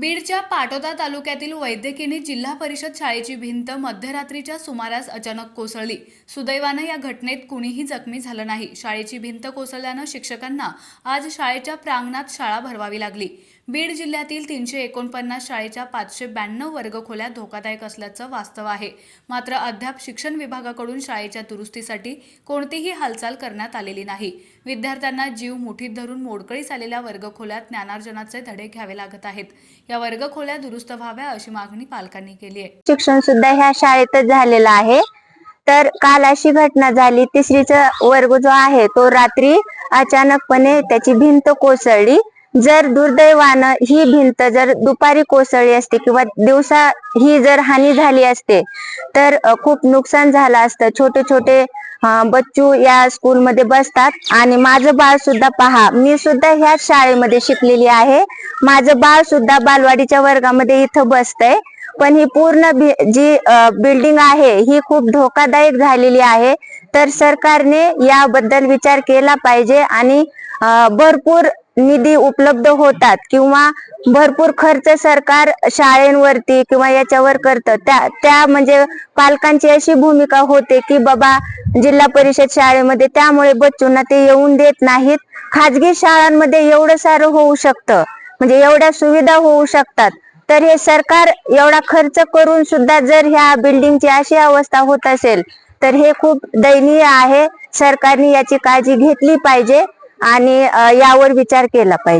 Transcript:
बीडच्या पाटोदा तालुक्यातील वैद्यकिनी जिल्हा परिषद शाळेची भिंत मध्यरात्रीच्या सुमारास अचानक कोसळली. सुदैवानं या घटनेत कुणीही जखमी झालं नाही. शाळेची भिंत कोसळल्यानं शिक्षकांना आज शाळेच्या प्रांगणात शाळा भरवावी लागली. बीड जिल्ह्यातील तीनशे एकोणपन्नास शाळेच्या पाचशे ब्याण्णव वर्गखोल्या धोकादायक असल्याचं वास्तव आहे. मात्र अद्याप शिक्षण विभागाकडून शाळेच्या दुरुस्तीसाठी कोणतीही हालचाल करण्यात आलेली नाही. विद्यार्थ्यांना जीव मुठीत धरून मोडकळीस आलेल्या वर्गखोल्यात ज्ञानार्जनाचे धडे घ्यावे लागत आहेत. या वर्गखोल्या दुरुस्त व्हाव्या अशी मागणी पालकांनी केली आहे. शिक्षण सुद्धा ह्या शाळेतच झालेलं आहे. तर काल अशी घटना झाली तिसरीचा वर्ग जो आहे तो रात्री अचानकपणे त्याची भिंत कोसळली. जर दुर्दैवानं ही भिंत जर दुपारी कोसळली असते किंवा दिवसा ही जर हानी झाली असते तर खूप नुकसान झालं असतं. छोटे छोटे बच्चू या स्कूलमध्ये बसतात. आणि माझं बाळ सुद्धा पहा मी सुद्धा ह्याच शाळेमध्ये शिकलेली आहे. माझं बाळ सुद्धा बालवाडीच्या वर्गामध्ये इथं बसतंय. पण ही पूर्ण जी बिल्डिंग आहे ही खूप धोकादायक झालेली आहे. तर सरकारने याबद्दल विचार केला पाहिजे आणि भरपूर निधी उपलब्ध होतात किंवा भरपूर खर्च सरकार शाळेंवरती किंवा याच्यावर करतं. त्या त्या म्हणजे पालकांची अशी भूमिका होते की बाबा जिल्हा परिषद शाळेमध्ये त्यामुळे बच्चूंना ते येऊन देत नाहीत. खाजगी शाळांमध्ये एवढं सारं होऊ शकतं. म्हणजे एवढ्या सुविधा होऊ शकतात. तर हे सरकार एवढा खर्च करून सुद्धा जर ह्या बिल्डिंगची अशी अवस्था होत असेल तर हे खूप दयनीय आहे. सरकारने याची काळजी घेतली पाहिजे आणि यावर विचार केला पाहिजे.